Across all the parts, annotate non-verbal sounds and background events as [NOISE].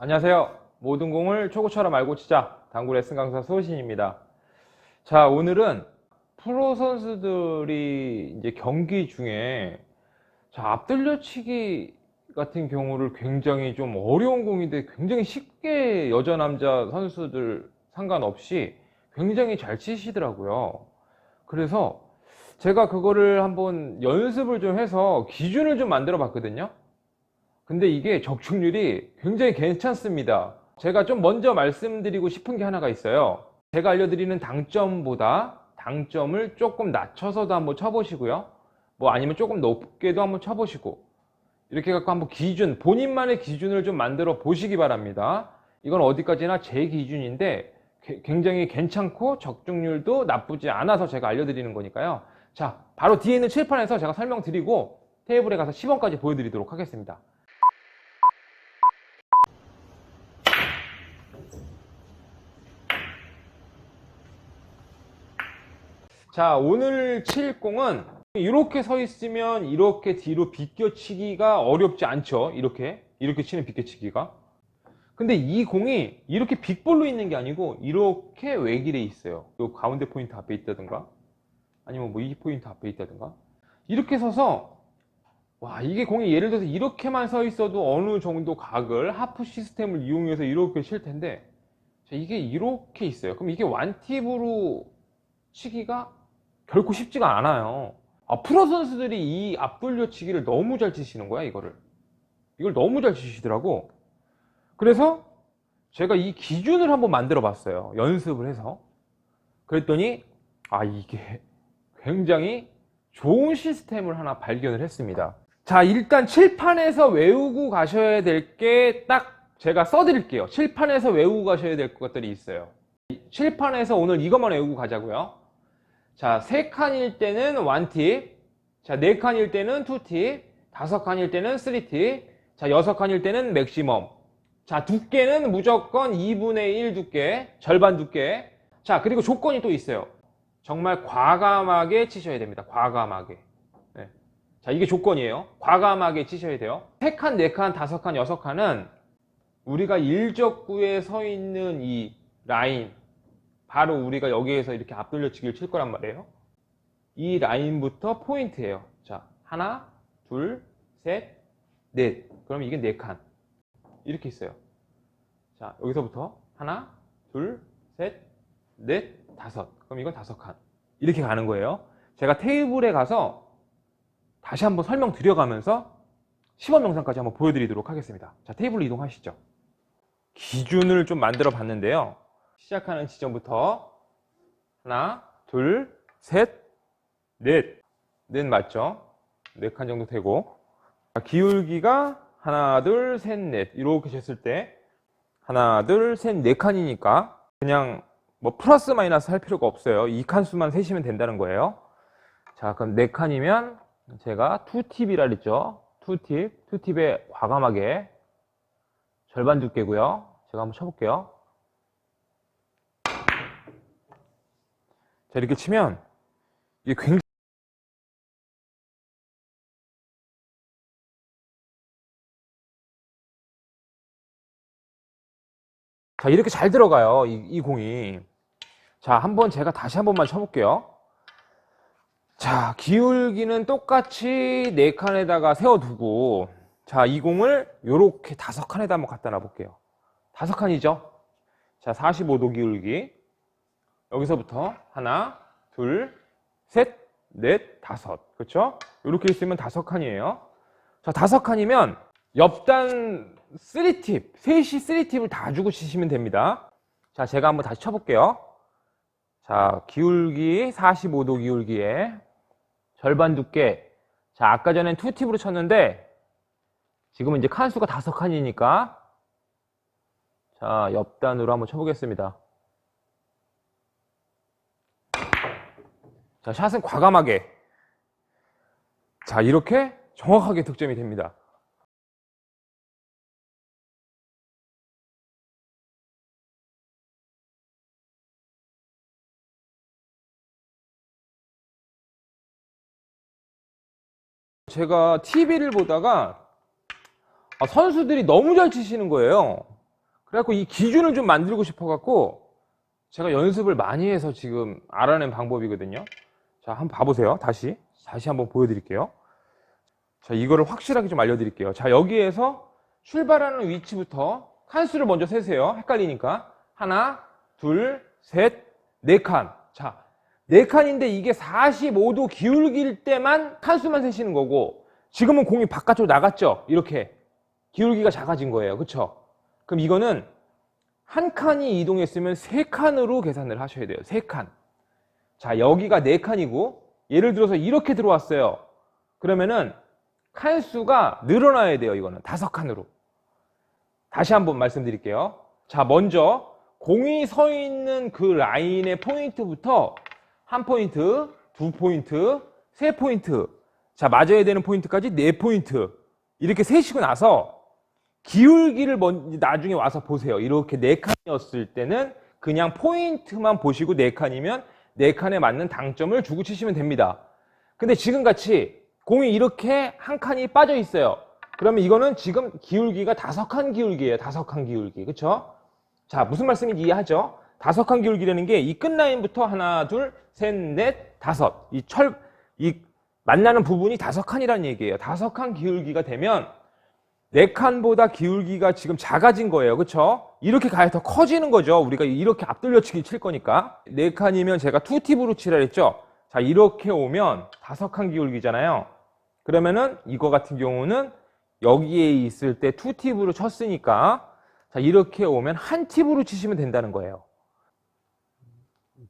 안녕하세요. 모든 공을 초구처럼 알고 치자. 당구 레슨 강사 소신입니다. 자, 오늘은 프로 선수들이 이제 경기 중에 자, 앞들려치기 같은 경우를 굉장히 좀 어려운 공인데 굉장히 쉽게 여자 남자 선수들 상관없이 굉장히 잘 치시더라고요. 그래서 제가 그거를 한번 연습을 좀 해서 기준을 좀 만들어 봤거든요. 근데 이게 적중률이 굉장히 괜찮습니다. 제가 좀 먼저 말씀드리고 싶은 게 하나가 있어요. 제가 알려드리는 당점보다 당점을 조금 낮춰서도 한번 쳐보시고요. 뭐 아니면 조금 높게도 한번 쳐보시고 이렇게 갖고 한번 기준, 본인만의 기준을 좀 만들어 보시기 바랍니다. 이건 어디까지나 제 기준인데 게- 굉장히 괜찮고 적중률도 나쁘지 않아서 제가 알려드리는 거니까요. 자, 바로 뒤에 있는 칠판에서 제가 설명드리고 테이블에 가서 시범까지 보여드리도록 하겠습니다. 자, 오늘 칠 공은 이렇게 서 있으면 이렇게 뒤로 비껴치기가 어렵지 않죠. 이렇게. 이렇게 치는 비껴치기가. 근데 이 공이 이렇게 빅볼로 있는 게 아니고 이렇게 외길에 있어요. 요 가운데 포인트 앞에 있다든가 아니면 뭐 이 포인트 앞에 있다든가 이렇게 서서 와 이게 공이 예를 들어서 이렇게만 서 있어도 어느 정도 각을 하프 시스템을 이용해서 이렇게 칠 텐데 자, 이게 이렇게 있어요. 그럼 이게 완팁으로 치기가 결코 쉽지가 않아요. 아, 프로 선수들이 이 앞돌려 치기를 너무 잘 치시는 거야, 이거를. 이걸 너무 잘 치시더라고. 그래서 제가 이 기준을 한번 만들어 봤어요. 연습을 해서. 그랬더니, 아, 이게 굉장히 좋은 시스템을 하나 발견을 했습니다. 자, 일단 칠판에서 외우고 가셔야 될 게 딱 제가 써드릴게요. 칠판에서 외우고 가셔야 될 것들이 있어요. 칠판에서 오늘 이것만 외우고 가자고요. 자, 세 칸일 때는 원팁, 자, 네 칸일 때는 투팁, 다섯 칸일 때는 쓰리팁, 자, 여섯 칸일 때는 맥시멈. 자, 두께는 무조건 2분의 1 두께, 절반 두께. 자, 그리고 조건이 또 있어요. 정말 과감하게 치셔야 됩니다. 과감하게. 네. 자, 이게 조건이에요. 과감하게 치셔야 돼요. 세 칸, 네 칸, 다섯 칸, 여섯 칸은 우리가 일적구에 서 있는 이 라인, 바로 우리가 여기에서 이렇게 앞돌려치기를 칠 거란 말이에요. 이 라인부터 포인트예요. 자, 하나, 둘, 셋, 넷. 그럼 이게 네 칸. 이렇게 있어요. 자, 여기서부터 하나, 둘, 셋, 넷, 다섯. 그럼 이건 다섯 칸. 이렇게 가는 거예요. 제가 테이블에 가서 다시 한번 설명 드려가면서 시범 영상까지 한번 보여드리도록 하겠습니다. 자, 테이블로 이동하시죠. 기준을 좀 만들어 봤는데요. 시작하는 지점부터 하나, 둘, 셋, 넷. 넷 맞죠? 네칸 정도 되고. 자, 기울기가 하나, 둘, 셋, 넷. 이렇게 쟀을 때 하나, 둘, 셋, 네 칸이니까 그냥 뭐 플러스 마이너스 할 필요가 없어요. 이 칸 수만 세시면 된다는 거예요. 자, 그럼 네 칸이면 제가 투팁이라 그랬죠. 투팁, 투팁에 과감하게 절반 두께고요. 제가 한번 쳐볼게요. 자, 이렇게 치면 이게 굉장히 자, 이렇게 잘 들어가요. 이, 이 공이. 자, 한번 제가 다시 한 번만 쳐볼게요. 자, 기울기는 똑같이 네 칸에다가 세워두고, 자, 이 공을 요렇게 다섯 칸에다 한번 갖다 놔볼게요. 다섯 칸이죠? 자, 45도 기울기. 여기서부터 하나, 둘, 셋, 넷, 다섯. 그렇죠? 이렇게 있으면 다섯 칸이에요. 자, 다섯 칸이면 옆단 3팁, 셋이 3팁을 다 주고 치시면 됩니다. 자, 제가 한번 다시 쳐볼게요. 자, 기울기 45도 기울기에 절반 두께. 자, 아까 전엔 2팁으로 쳤는데 지금은 이제 칸수가 다섯 칸이니까 자, 옆단으로 한번 쳐보겠습니다. 자, 샷은 과감하게. 자, 이렇게 정확하게 득점이 됩니다. 제가 TV를 보다가 아, 선수들이 너무 잘 치시는 거예요. 그래갖고 이 기준을 좀 만들고 싶어갖고 제가 연습을 많이 해서 지금 알아낸 방법이거든요. 자, 한번 봐보세요. 다시. 다시 한번 보여드릴게요. 자, 이거를 확실하게 좀 알려드릴게요. 자, 여기에서 출발하는 위치부터 칸수를 먼저 세세요. 헷갈리니까. 하나, 둘, 셋, 네 칸. 자, 네 칸인데 이게 45도 기울길 때만 칸수만 세시는 거고, 지금은 공이 바깥으로 나갔죠? 이렇게. 기울기가 작아진 거예요. 그쵸? 그럼 이거는 한 칸이 이동했으면 세 칸으로 계산을 하셔야 돼요. 세 칸. 자, 여기가 네 칸이고, 예를 들어서 이렇게 들어왔어요. 그러면은 칸수가 늘어나야 돼요. 이거는 다섯 칸으로. 다시 한번 말씀드릴게요. 자, 먼저 공이 서 있는 그 라인의 포인트부터 한 포인트, 두 포인트, 세 포인트. 자, 맞아야 되는 포인트까지 네 포인트. 이렇게 세시고 나서 기울기를 먼 나중에 와서 보세요. 이렇게 네 칸이었을 때는 그냥 포인트만 보시고 네 칸이면 네 칸에 맞는 당점을 주고 치시면 됩니다. 근데 지금 같이 공이 이렇게 한 칸이 빠져 있어요. 그러면 이거는 지금 기울기가 다섯 칸 기울기예요. 다섯 칸 기울기. 그쵸? 자, 무슨 말씀인지 이해하죠? 다섯 칸 기울기라는 게 이 끝라인부터 하나, 둘, 셋, 넷, 다섯. 이 철, 이 만나는 부분이 다섯 칸이라는 얘기예요. 다섯 칸 기울기가 되면 네 칸보다 기울기가 지금 작아진 거예요. 그쵸? 이렇게 가야 더 커지는 거죠. 우리가 이렇게 앞돌려치기 칠 거니까. 네 칸이면 제가 투팁으로 치라 했죠? 자, 이렇게 오면 다섯 칸 기울기잖아요. 그러면은 이거 같은 경우는 여기에 있을 때 투팁으로 쳤으니까 자, 이렇게 오면 한 팁으로 치시면 된다는 거예요.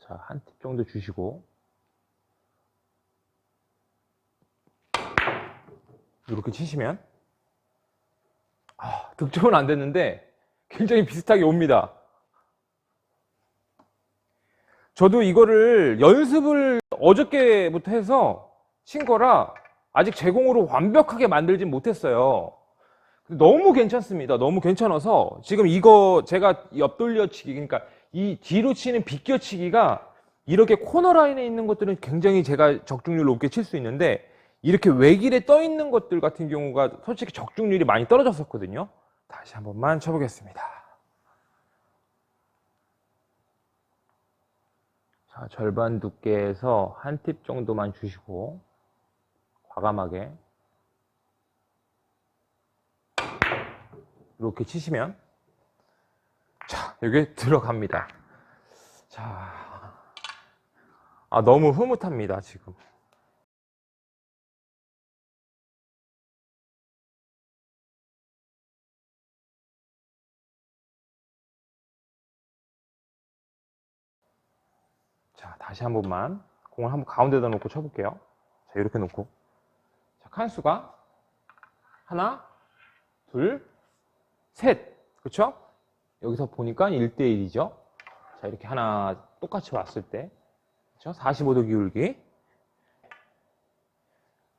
자, 한 팁 정도 주시고 이렇게 치시면 아, 득점은 안 됐는데 굉장히 비슷하게 옵니다. 저도 이거를 연습을 어저께부터 해서 친 거라 아직 제공으로 완벽하게 만들진 못했어요. 너무 괜찮습니다. 너무 괜찮아서 지금 이거 제가 옆돌려치기 그러니까 이 뒤로 치는 비껴치기가 이렇게 코너 라인에 있는 것들은 굉장히 제가 적중률 높게 칠 수 있는데 이렇게 외길에 떠 있는 것들 같은 경우가 솔직히 적중률이 많이 떨어졌었거든요. 다시 한 번만 쳐보겠습니다. 자, 절반 두께에서 한 팁 정도만 주시고 과감하게 이렇게 치시면 자, 여기 들어갑니다. 자, 아, 너무 흐뭇합니다, 지금. 자, 다시 한 번만 공을 한번 가운데다 놓고 쳐볼게요. 자, 이렇게 놓고. 자, 칸수가 하나, 둘, 셋. 그쵸? 여기서 보니까 1대1이죠. 자, 이렇게 하나 똑같이 왔을 때. 그쵸? 45도 기울기.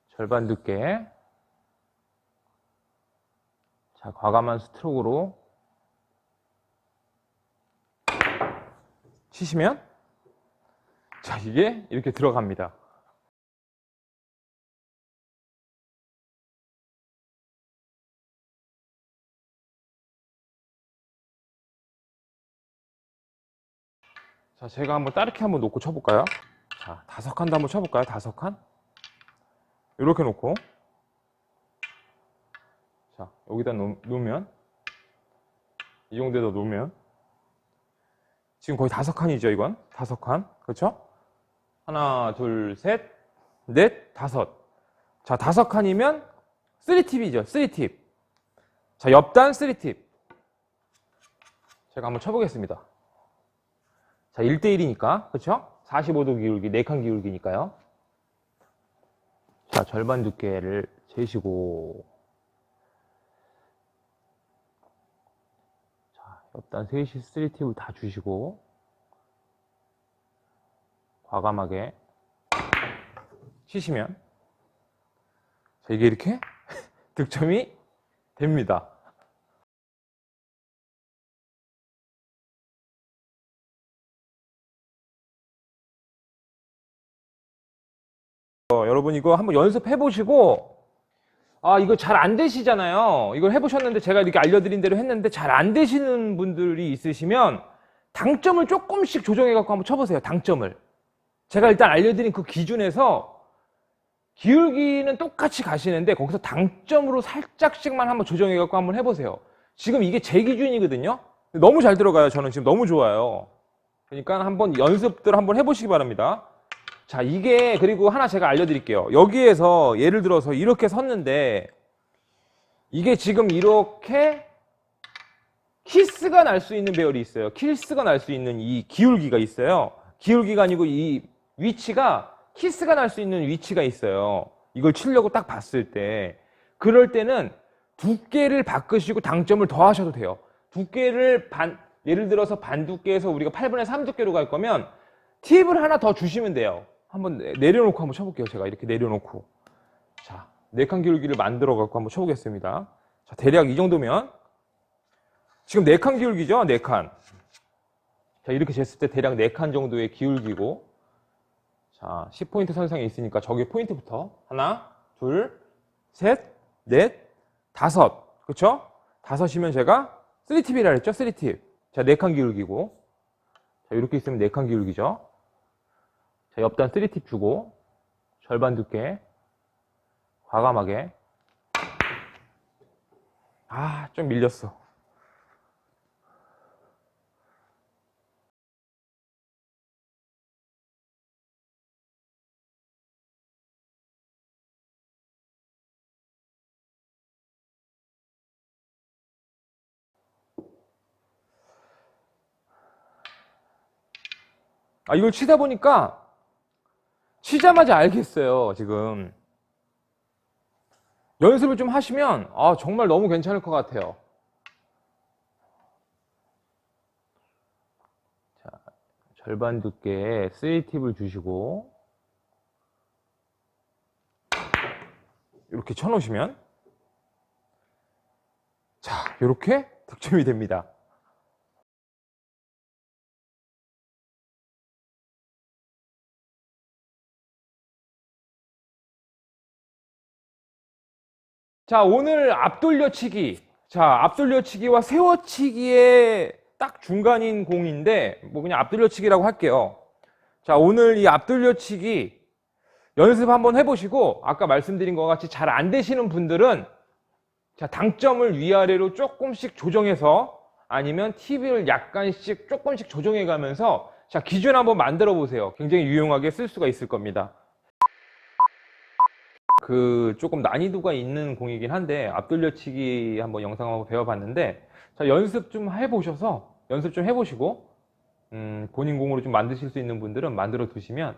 절반 두께. 자, 과감한 스트로크로 치시면 자, 이게 이렇게 들어갑니다. 자, 제가 한번 따르게 한번 놓고 쳐볼까요? 자, 다섯 칸도 한번 쳐볼까요? 다섯 칸? 이렇게 놓고. 자, 여기다 놓, 놓으면. 이 정도에다 놓으면. 지금 거의 다섯 칸이죠, 이건? 다섯 칸. 그렇죠? 하나, 둘, 셋, 넷, 다섯. 자, 다섯 칸이면 3팁이죠. 3팁. 자, 옆단 3팁. 제가 한번 쳐보겠습니다. 자, 1대1이니까. 그렇죠? 45도 기울기, 4칸 기울기니까요. 자, 절반 두께를 재시고 자, 옆단 3시 3팁을 다 주시고 과감하게 치시면 자, 이게 이렇게 [LAUGHS] 득점이 됩니다. 어, 여러분 이거 한번 연습해 보시고 아, 이거 잘 안 되시잖아요. 이걸 해보셨는데 제가 이렇게 알려드린 대로 했는데 잘 안 되시는 분들이 있으시면 당점을 조금씩 조정해 갖고 한번 쳐보세요. 당점을. 제가 일단 알려드린 그 기준에서 기울기는 똑같이 가시는데 거기서 당점으로 살짝씩만 한번 조정해갖고 한번 해보세요. 지금 이게 제 기준이거든요. 너무 잘 들어가요. 저는 지금 너무 좋아요. 그러니까 한번 연습들 한번 해보시기 바랍니다. 자, 이게 그리고 하나 제가 알려드릴게요. 여기에서 예를 들어서 이렇게 섰는데 이게 지금 이렇게 키스가 날 수 있는 배열이 있어요. 키스가 날 수 있는 이 기울기가 있어요. 기울기가 아니고 이 위치가 키스가 날 수 있는 위치가 있어요. 이걸 치려고 딱 봤을 때 그럴 때는 두께를 바꾸시고 당점을 더 하셔도 돼요. 두께를 반 예를 들어서 반 두께에서 우리가 8분의 3 두께로 갈 거면 팁을 하나 더 주시면 돼요. 한번 내- 내려놓고 한번 쳐볼게요. 제가 이렇게 내려놓고 자, 네칸 기울기를 만들어 갖고 한번 쳐보겠습니다. 자, 대략 이 정도면 지금 네 칸 기울기죠? 네 칸. 자, 이렇게 쟀을 때 대략 네 칸 정도의 기울기고 자, 10포인트 선상에 있으니까 저기 포인트부터 하나, 둘, 셋, 넷, 다섯. 그쵸? 다섯이면 제가 3팁이라 그랬죠? 3팁. 자, 네 칸 기울기고 자, 이렇게 있으면 네 칸 기울기죠? 자, 옆단 3팁 주고 절반 두께 과감하게 아, 좀 밀렸어. 아, 이걸 치다 보니까 치자마자 알겠어요, 지금. 연습을 좀 하시면, 아, 정말 너무 괜찮을 것 같아요. 자, 절반 두께의 3팁을 주시고, 이렇게 쳐놓으시면, 자, 이렇게 득점이 됩니다. 자, 오늘 앞돌려치기. 자, 앞돌려치기와 세워치기의 딱 중간인 공인데, 뭐 그냥 앞돌려치기라고 할게요. 자, 오늘 이 앞돌려치기 연습 한번 해보시고, 아까 말씀드린 것 같이 잘 안 되시는 분들은, 자, 당점을 위아래로 조금씩 조정해서, 아니면 TV를 약간씩 조금씩 조정해 가면서, 자, 기준 한번 만들어 보세요. 굉장히 유용하게 쓸 수가 있을 겁니다. 그 조금 난이도가 있는 공이긴 한데 앞돌려치기 한번 영상 한번 배워봤는데 자 연습 좀 해보셔서 연습 좀 해보시고 음, 본인 공으로 좀 만드실 수 있는 분들은 만들어 두시면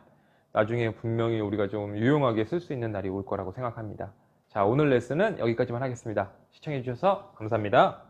나중에 분명히 우리가 좀 유용하게 쓸 수 있는 날이 올 거라고 생각합니다. 자 오늘 레슨은 여기까지만 하겠습니다. 시청해 주셔서 감사합니다.